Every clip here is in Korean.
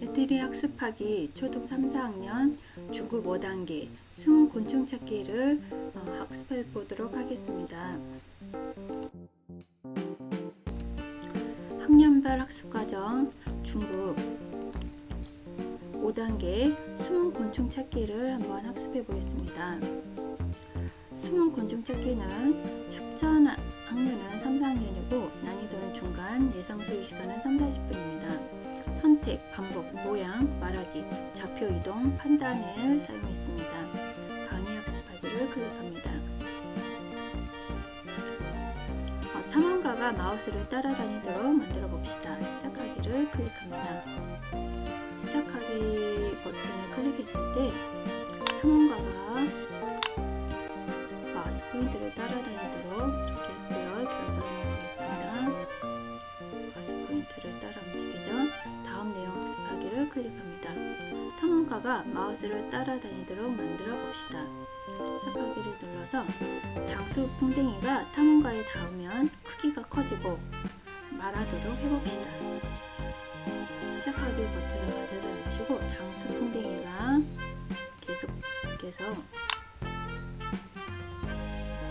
애들이 학습하기 초등 3, 4학년 중급 5단계 숨은 곤충 찾기를 어, 학습해 보도록 하겠습니다. 학년별 학습과정 중급 5단계 숨은 곤충 찾기를 한번 학습해 보겠습니다. 숨은 곤충 찾기는 축전 학년은 3, 4학년이고 난이도는 중간, 예상 소요 시간은 3, 40분입니다. 선택, 반복, 모양, 말하기, 좌표 이동, 판단을 사용했습니다. 강의 학습하기를 클릭합니다. 어, 탐험가가 마우스를 따라다니도록 만들어 봅시다. 시작하기를 클릭합니다. 시작하기 버튼을 클릭했을 때 탐험가가 마우스 포인트를 따라다니도록 이렇게 했고요. 결과를 보겠습니다. 마우스 포인트를 따라 움직이죠. 내용 학습하기를 클릭합니다. 탐험가가 마우스를 따라다니도록 만들어 봅시다. 시작하기를 눌러서 장수 풍뎅이가 탐험가에 닿으면 크기가 커지고 말하도록 해봅시다. 시작하기 버튼을 가져다 놓으시고 장수 풍뎅이가 계속해서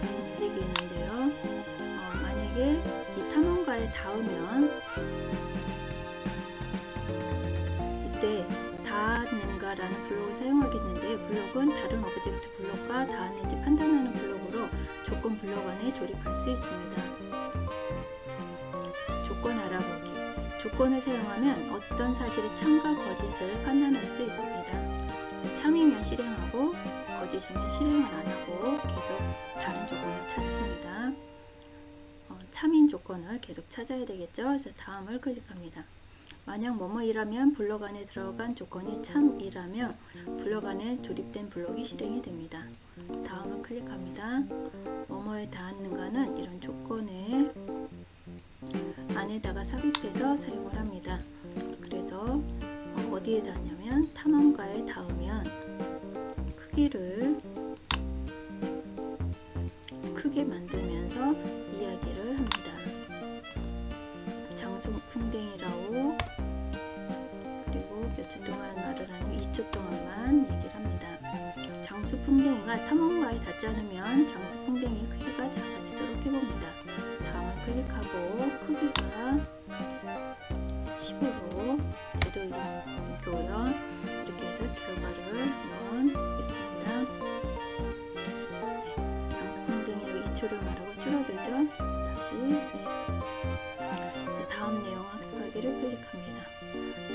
움직이는데요. 어, 만약에 이 탐험가에 닿으면 닿았는가라는 블록을 사용하겠는데 블록은 다른 오브젝트 블록과 닿았는지 판단하는 블록으로 조건 블록 안에 조립할 수 있습니다. 조건 알아보기 조건을 사용하면 어떤 사실이 참과 거짓을 판단할 수 있습니다. 참이면 실행하고 거짓이면 실행을 안 하고 계속 다른 조건을 찾습니다. 어, 참인 조건을 계속 찾아야 되겠죠. 그래서 다음을 클릭합니다. 만약 뭐뭐이라면 블록 안에 들어간 조건이 참이라면 블록 안에 조립된 블록이 실행이 됩니다. 다음을 클릭합니다. 뭐뭐에 닿았는가는 이런 조건을 안에다가 삽입해서 사용을 합니다. 그래서 어, 어디에 닿냐면 탐험가에 닿으면 크기를 크게 만들면서 이야기를 합니다. 장수풍뎅이라고 그리고 몇 초 동안 말을 하고 2초 동안만 얘기를 합니다. 장수풍뎅이가 탐험가에 닿지 않으면 장수풍뎅이 크기가 작아지도록 해봅니다. 다음을 클릭하고 크기가 10으로 되돌리고요. 이렇게 해서 결과를 한번 보겠습니다. 네, 장수풍뎅이가 2초를 말하고 줄어들죠. 다시 네. 네, 다음 내용 학습하기를 클릭합니다.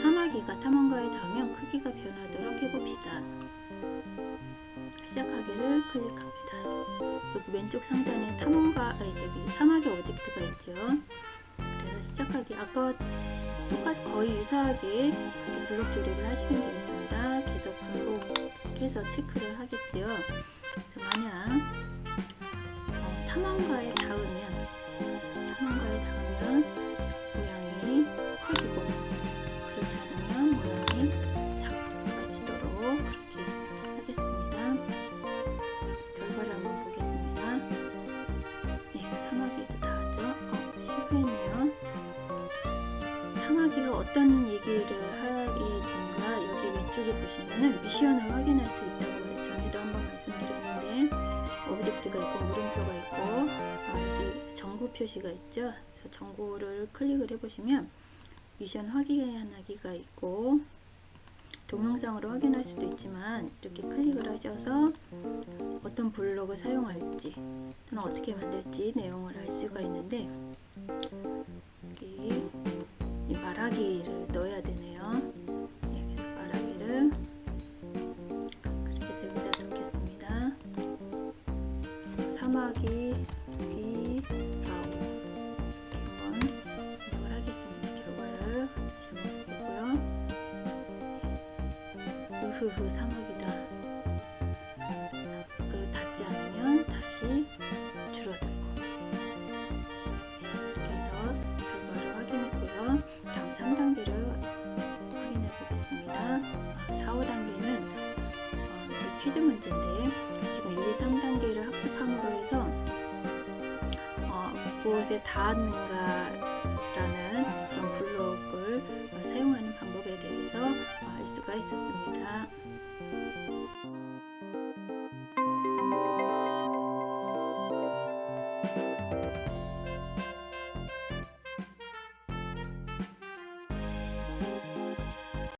사마귀가 탐험가에 닿으면 크기가 변하도록 해봅시다. 시작하기를 클릭합니다. 여기 왼쪽 상단에 탐험가, 아니 저기 사마귀 오젝트가 있죠. 그래서 시작하기 아까 똑같이 거의 유사하게 블록 조립을 하시면 되겠습니다. 계속 반복해서 체크를 하겠지요. 그래서 만약 어, 탐험가에 닿으면 사마귀가 어떤 얘기를 하겠는가 여기 왼쪽에 보시면은 미션을 확인할 수 있다고 전에도 한번 말씀드렸는데 오브젝트가 있고 물음표가 있고 어, 여기 전구 표시가 있죠. 그래서 전구를 클릭을 해보시면 미션 확인하기가 있고 동영상으로 확인할 수도 있지만 이렇게 클릭을 하셔서 어떤 블록을 사용할지 또는 어떻게 만들지 내용을 알 수가 있는데 이 말하기를 넣어야 되네요. 네, 그래서 말하기를 그렇게 여기다 넣겠습니다. 사마귀 비라우 이렇게 한번 입력을 하겠습니다. 결과를 다시 한번 보고요. 으흐흐 사막이 퀴즈 문제인데 지금 1, 2, 3단계를 학습함으로 해서 어, 무엇에 닿았는가라는 그런 블록을 어, 사용하는 방법에 대해서 알 수가 있었습니다.